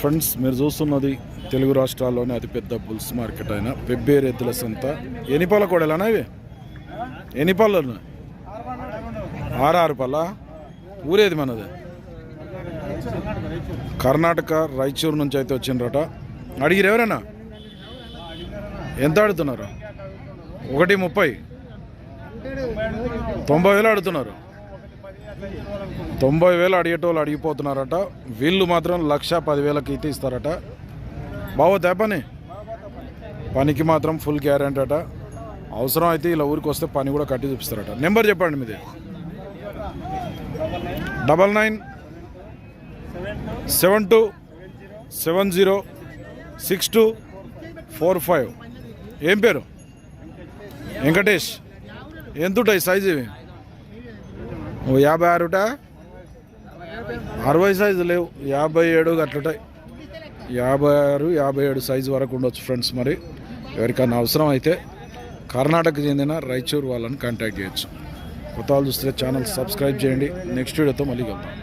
Friends మీరు చూస్తున్నది తెలుగు రాష్ట్రాల్లోనే అతిపెద్ద బుల్స్ మార్కెట్ అయిన పెబ్బేరు ఎద్దుల సంత. ఎనిపాల కోడలేనా ఇవి? ఎనిపాలు ఆర్ఆర్ పల్ల ఊరేది మనది? కర్ణాటక రాయచూరు నుంచి అయితే వచ్చిండ్రట. అడిగిరు ఎవరైనా? ఎంత అడుగుతున్నారు ఒకటి ముప్పై. తొంభై వేలు అడుగుతున్నారు తొంభై వేలు అడిగేటోళ్ళు అడిగిపోతున్నారట. వీళ్ళు మాత్రం లక్ష పదివేలకి అయితే ఇస్తారట బావోతే పని పనికి మాత్రం ఫుల్ గ్యారెంటీ అట. అవసరం అయితే ఇలా ఊరికి వస్తే పని కూడా కట్టి చూపిస్తారట. నెంబర్ చెప్పండి మీది. Double nine seven two seven zero six two four five. ఏం పేరు? వెంకటేష్. ఎంతుంటాయి సైజు ఇవి? ఓ యాభై ఆరుట? అరవై సైజు లేవు. యాభై ఏడు అట్లుంటాయి యాభై ఆరు యాభై ఏడు సైజు వరకు ఉండొచ్చు ఫ్రెండ్స్ మరి. ఎవరికైనా అవసరం అయితే కర్ణాటక చెందిన రాయచూర్ వాళ్ళని కాంటాక్ట్ చేయొచ్చు. కొత్త వాళ్ళు చూస్తే ఛానల్ సబ్స్క్రైబ్ చేయండి. నెక్స్ట్ వీడియోతో మళ్ళీ కలుద్దాం.